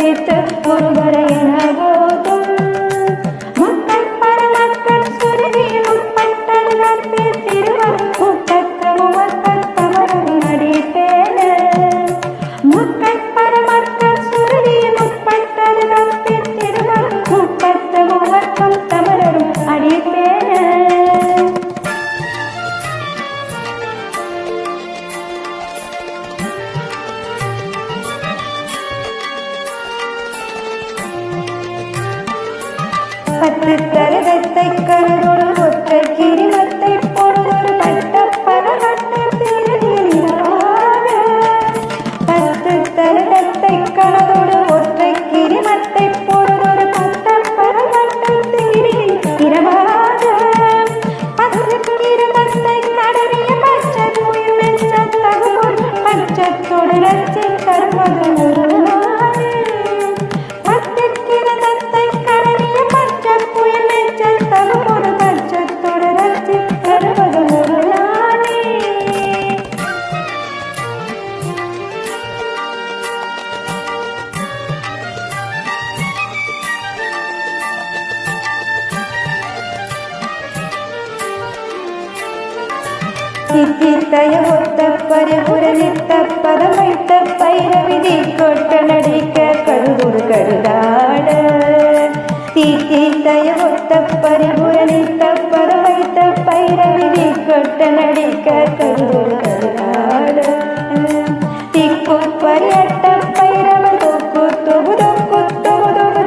உதித்த குருபர எனகோ பத்து தரகத்தை கருது சித்தித்தய ஒத்த பரிபுர நித்த பதமைத்த பைரவிதி கொட்ட நடிக்க கருதுரு கருதாட சித்தித்தய ஒத்த பரிபுர நித்த பதமைத்த பைரவிதி கொட்ட நடிக்க கருதுரு கருதாட திக்கு பரியட்ட பைரவ தொக்கு தொகு தொக்கு தொகு தொகு